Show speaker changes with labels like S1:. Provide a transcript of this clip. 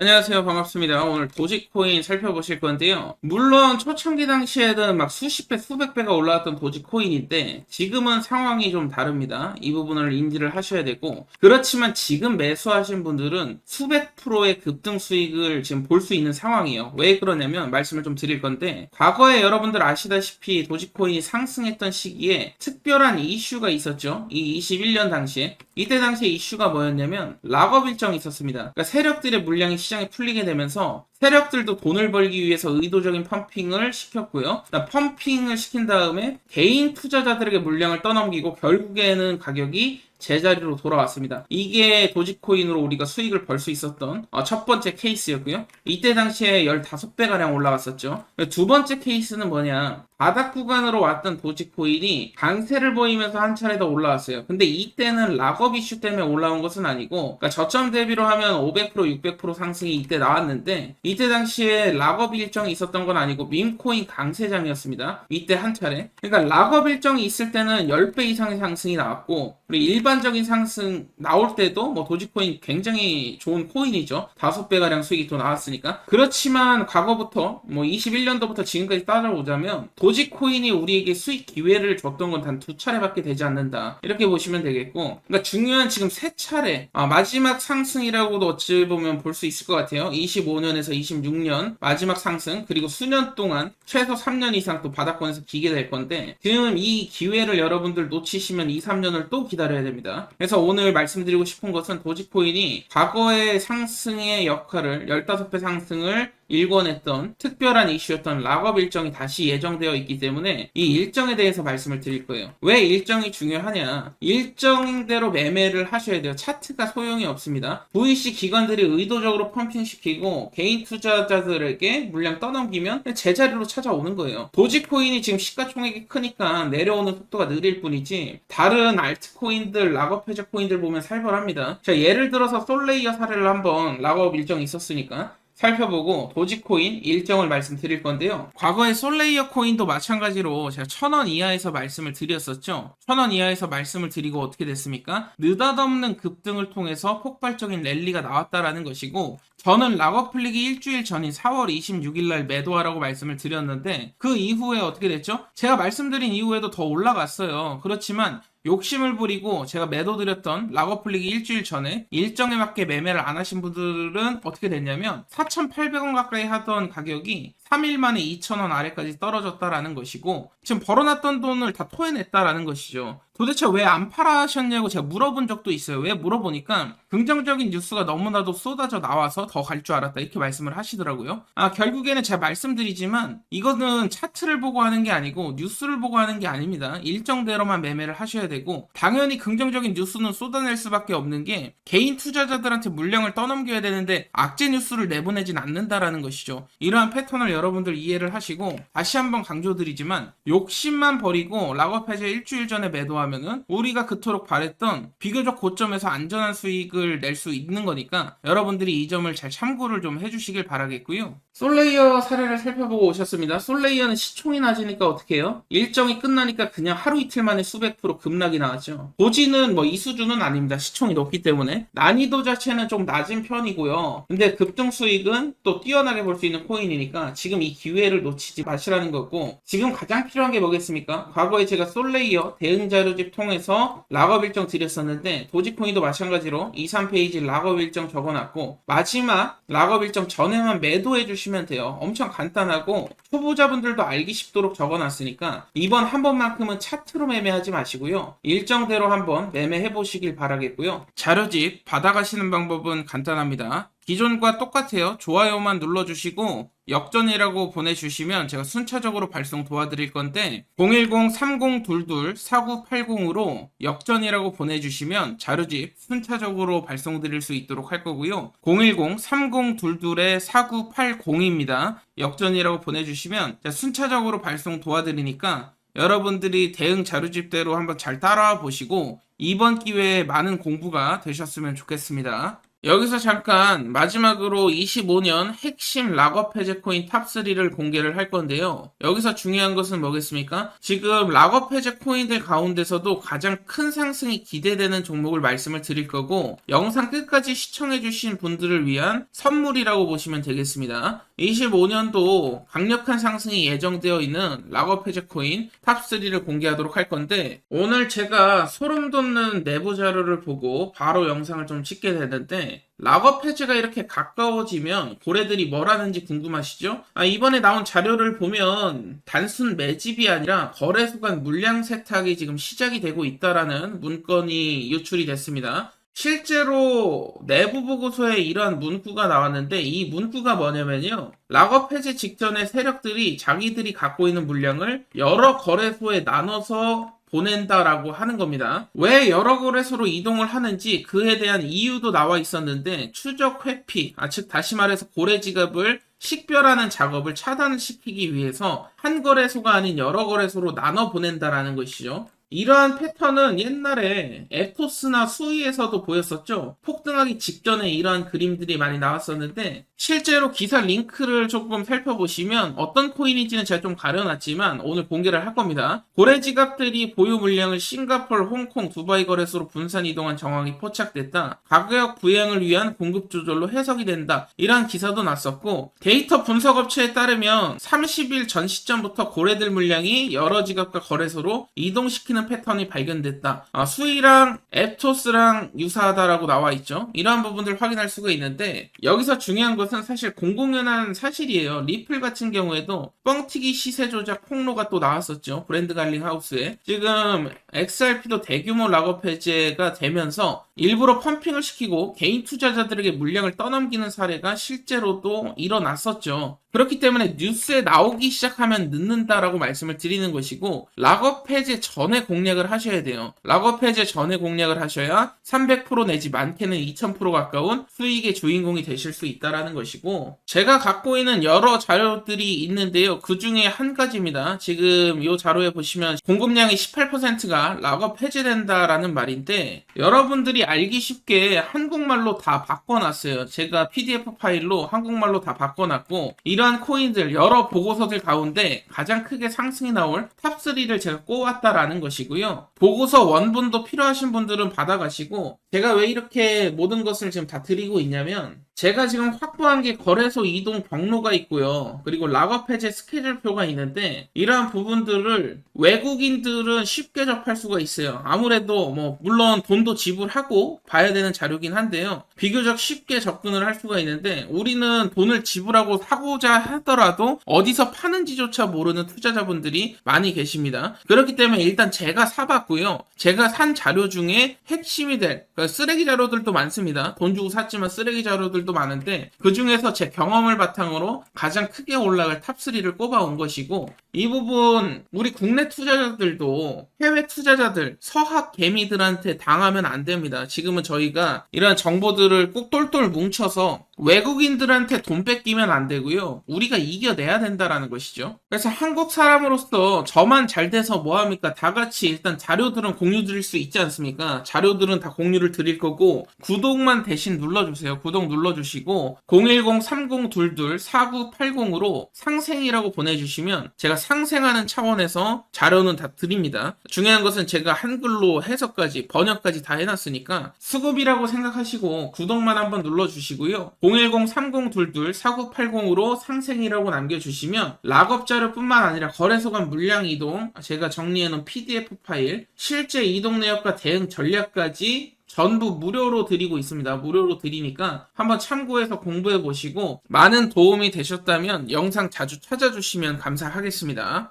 S1: 안녕하세요. 반갑습니다. 오늘 도지코인 살펴보실 건데요. 물론 초창기 당시에는 막 수십 배, 수백 배가 올라왔던 도지코인인데 지금은 상황이 좀 다릅니다. 이 부분을 인지를 하셔야 되고 그렇지만 지금 매수하신 분들은 수백 프로의 급등 수익을 지금 볼 수 있는 상황이에요. 왜 그러냐면 말씀을 좀 드릴 건데 과거에 여러분들 아시다시피 도지코인이 상승했던 시기에 특별한 이슈가 있었죠. 이 21년 당시에 이때 당시에 이슈가 뭐였냐면 락업 일정이 있었습니다. 그러니까 세력들의 물량이 시장에 풀리게 되면서 세력들도 돈을 벌기 위해서 의도적인 펌핑을 시켰고요. 그다음 펌핑을 시킨 다음에 개인 투자자들에게 물량을 떠넘기고 결국에는 가격이 제자리로 돌아왔습니다. 이게 도지코인으로 우리가 수익을 벌 수 있었던 어, 첫 번째 케이스였고요. 이때 당시에 15배가량 올라갔었죠. 두 번째 케이스는 뭐냐. 바닥 구간으로 왔던 도지코인이 강세를 보이면서 한 차례 더 올라왔어요. 근데 이때는 락업 이슈 때문에 올라온 것은 아니고 그러니까 저점 대비로 하면 500% 600% 상승이 이때 나왔는데 이때 당시에 락업 일정이 있었던 건 아니고 밈코인 강세장이었습니다. 이때 한 차례. 그러니까 락업 일정이 있을 때는 10배 이상의 상승이 나왔고 그리고 일반적인 상승 나올 때도 뭐 도지코인 굉장히 좋은 코인이죠. 5배가량 수익이 또 나왔으니까. 그렇지만 과거부터 뭐 21년도부터 지금까지 따라오자면 도 지코인이 우리에게 수익 기회를 줬던 건 단 두 차례밖에 되지 않는다. 이렇게 보시면 되겠고. 그러니까 중요한 지금 세 차례 아, 마지막 상승이라고도 어찌 보면 볼 수 있을 것 같아요. 25년에서 26년 마지막 상승 그리고 수년 동안 최소 3년 이상 또 바닥권에서 기게 될 건데 지금 이 기회를 여러분들 놓치시면 2, 3년을 또 기다려야 됩니다. 그래서 오늘 말씀드리고 싶은 것은 도지코인이 과거의 상승의 역할을 15배 상승을 일궈냈던 특별한 이슈였던 락업 일정이 다시 예정되어 있기 때문에 이 일정에 대해서 말씀을 드릴 거예요. 왜 일정이 중요하냐? 일정대로 매매를 하셔야 돼요. 차트가 소용이 없습니다. VC 기관들이 의도적으로 펌핑시키고 개인 투자자들에게 물량 떠넘기면 제자리로 찾아오는 거예요. 도지코인이 지금 시가총액이 크니까 내려오는 속도가 느릴 뿐이지 다른 알트코인들, 락업 해저 코인들 보면 살벌합니다. 자, 예를 들어서 솔레이어 사례를 한번 락업 일정이 있었으니까 살펴보고 도지코인 일정을 말씀드릴 건데요. 과거에 솔레이어 코인도 마찬가지로 제가 천 원 이하에서 말씀을 드렸었죠. 천 원 이하에서 말씀을 드리고 어떻게 됐습니까? 느닷없는 급등을 통해서 폭발적인 랠리가 나왔다라는 것이고 저는 락업 풀리기 일주일 전인 4월 26일 날 매도하라고 말씀을 드렸는데 그 이후에 어떻게 됐죠? 제가 말씀드린 이후에도 더 올라갔어요. 그렇지만 욕심을 부리고 제가 매도 드렸던 락업 풀리기 일주일 전에 일정에 맞게 매매를 안 하신 분들은 어떻게 됐냐면 4,800원 가까이 하던 가격이 3일 만에 2,000원 아래까지 떨어졌다라는 것이고 지금 벌어놨던 돈을 다 토해냈다라는 것이죠. 도대체 왜 안 팔아셨냐고 제가 물어본 적도 있어요. 왜 물어보니까 긍정적인 뉴스가 너무나도 쏟아져 나와서 더 갈 줄 알았다 이렇게 말씀을 하시더라고요. 아 결국에는 제가 말씀드리지만 이거는 차트를 보고 하는 게 아니고 뉴스를 보고 하는 게 아닙니다. 일정대로만 매매를 하셔야 되고 당연히 긍정적인 뉴스는 쏟아낼 수밖에 없는 게 개인 투자자들한테 물량을 떠넘겨야 되는데 악재 뉴스를 내보내진 않는다라는 것이죠. 이러한 패턴을 여러분들 이해를 하시고 다시 한번 강조드리지만 욕심만 버리고 락업 해제 일주일 전에 매도하면은 우리가 그토록 바랬던 비교적 고점에서 안전한 수익을 낼 수 있는 거니까 여러분들이 이 점을 잘 참고를 좀 해주시길 바라겠고요. 솔레이어 사례를 살펴보고 오셨습니다. 솔레이어는 시총이 낮으니까 어떻게 해요? 일정이 끝나니까 그냥 하루 이틀 만에 수백 프로 급락이 나왔죠. 고지는 뭐 이 수준은 아닙니다. 시총이 높기 때문에 난이도 자체는 좀 낮은 편이고요. 근데 급등 수익은 또 뛰어나게 볼 수 있는 코인이니까 지금 이 기회를 놓치지 마시라는 거고 지금 가장 필요한 게 뭐겠습니까? 과거에 제가 솔레이어 대응 자료집 통해서 락업 일정 드렸었는데 도지코인도 마찬가지로 2, 3페이지 락업 일정 적어놨고 마지막 락업 일정 전에만 매도해 주시면 돼요. 엄청 간단하고 초보자분들도 알기 쉽도록 적어놨으니까 이번 한 번만큼은 차트로 매매하지 마시고요. 일정대로 한번 매매해 보시길 바라겠고요. 자료집 받아가시는 방법은 간단합니다. 기존과 똑같아요. 좋아요만 눌러주시고 역전이라고 보내주시면 제가 순차적으로 발송 도와드릴 건데 010-3022-4980으로 역전이라고 보내주시면 자료집 순차적으로 발송드릴 수 있도록 할 거고요. 010-3022-4980입니다. 역전이라고 보내주시면 순차적으로 발송 도와드리니까 여러분들이 대응 자료집대로 한번 잘 따라와 보시고 이번 기회에 많은 공부가 되셨으면 좋겠습니다. 여기서 잠깐 마지막으로 25년 핵심 락업 해제 코인 탑3를 공개를 할 건데요. 여기서 중요한 것은 뭐겠습니까? 지금 락업 해제 코인들 가운데서도 가장 큰 상승이 기대되는 종목을 말씀을 드릴 거고 영상 끝까지 시청해주신 분들을 위한 선물이라고 보시면 되겠습니다. 25년도 강력한 상승이 예정되어 있는 락업 해제 코인 탑3를 공개하도록 할 건데 오늘 제가 소름 돋는 내부 자료를 보고 바로 영상을 좀 찍게 되는데 락업 해제가 이렇게 가까워지면 고래들이 뭘 하는지 궁금하시죠? 아, 이번에 나온 자료를 보면 단순 매집이 아니라 거래소 간 물량 세탁이 지금 시작이 되고 있다라는 문건이 유출이 됐습니다. 실제로 내부 보고서에 이러한 문구가 나왔는데 이 문구가 뭐냐면요. 락업 해제 직전에 세력들이 자기들이 갖고 있는 물량을 여러 거래소에 나눠서 보낸다라고 하는 겁니다. 왜 여러 거래소로 이동을 하는지 그에 대한 이유도 나와 있었는데 추적 회피, 아, 즉 다시 말해서 고래 지갑을 식별하는 작업을 차단시키기 위해서 한 거래소가 아닌 여러 거래소로 나눠 보낸다라는 것이죠. 이러한 패턴은 옛날에 에토스나 수위에서도 보였었죠. 폭등하기 직전에 이러한 그림들이 많이 나왔었는데 실제로 기사 링크를 조금 살펴보시면 어떤 코인인지는 제가 좀 가려놨지만 오늘 공개를 할 겁니다. 고래 지갑들이 보유 물량을 싱가폴, 홍콩, 두바이 거래소로 분산 이동한 정황이 포착됐다. 가격 부양을 위한 공급 조절로 해석이 된다. 이러한 기사도 났었고 데이터 분석 업체에 따르면 30일 전 시점부터 고래들 물량이 여러 지갑과 거래소로 이동시키는 패턴이 발견됐다. 아, 수위랑 앱토스랑 유사하다라고 나와 있죠. 이러한 부분들 확인할 수가 있는데 여기서 중요한 것은 사실 공공연한 사실이에요. 리플 같은 경우에도 뻥튀기 시세 조작 폭로가 또 나왔었죠. 브랜드 갈링 하우스에 지금 XRP도 대규모 락업 해제가 되면서 일부러 펌핑을 시키고 개인 투자자들에게 물량을 떠넘기는 사례가 실제로도 일어났었죠. 그렇기 때문에 뉴스에 나오기 시작하면 늦는다라고 말씀을 드리는 것이고 락업 해제 전에 공략을 하셔야 돼요. 락업 해제 전에 공략을 하셔야 300% 내지 많게는 2000% 가까운 수익의 주인공이 되실 수 있다라는 것이고 제가 갖고 있는 여러 자료들이 있는데요. 그 중에 한 가지입니다. 지금 이 자료에 보시면 공급량이 18%가 락업 해제된다라는 말인데 여러분들이 알기 쉽게 한국말로 다 바꿔놨어요. 제가 PDF 파일로 한국말로 다 바꿔놨고 이 러한 코인들 여러 보고서들 가운데 가장 크게 상승이 나올 탑3를 제가 꼽았다라는 것이고요. 보고서 원본도 필요하신 분들은 받아가시고 제가 왜 이렇게 모든 것을 지금 다 드리고 있냐면 제가 지금 확보한 게 거래소 이동 경로가 있고요. 그리고 락업 해제 스케줄표가 있는데 이러한 부분들을 외국인들은 쉽게 접할 수가 있어요. 아무래도 뭐 물론 돈도 지불하고 봐야 되는 자료긴 한데요. 비교적 쉽게 접근을 할 수가 있는데 우리는 돈을 지불하고 사고자 하더라도 어디서 파는지조차 모르는 투자자분들이 많이 계십니다. 그렇기 때문에 일단 제가 사봤고요. 제가 산 자료 중에 핵심이 될 그러니까 쓰레기 자료들도 많습니다. 돈 주고 샀지만 쓰레기 자료들도 많은데 그 중에서 제 경험을 바탕으로 가장 크게 올라갈 탑3를 꼽아온 것이고 이 부분 우리 국내 투자자들도 해외 투자자들 서학 개미들한테 당하면 안 됩니다. 지금은 저희가 이런 정보들을 꼭 똘똘 뭉쳐서 외국인들한테 돈 뺏기면 안 되고요. 우리가 이겨내야 된다라는 것이죠. 그래서 한국 사람으로서 저만 잘 돼서 뭐합니까? 다 같이 일단 자료들은 공유 드릴 수 있지 않습니까? 자료들은 다 공유를 드릴 거고 구독만 대신 눌러주세요. 구독 눌러주시고 010-3022-4980으로 상생이라고 보내주시면 제가 상생하는 차원에서 자료는 다 드립니다. 중요한 것은 제가 한글로 해석까지 번역까지 다 해놨으니까 수급이라고 생각하시고 구독만 한번 눌러주시고요. 010-3022-4980으로 상생이라고 남겨주시면 락업 자료뿐만 아니라 거래소 간 물량 이동, 제가 정리해놓은 PDF 파일, 실제 이동 내역과 대응 전략까지 전부 무료로 드리고 있습니다. 무료로 드리니까 한번 참고해서 공부해 보시고 많은 도움이 되셨다면 영상 자주 찾아주시면 감사하겠습니다.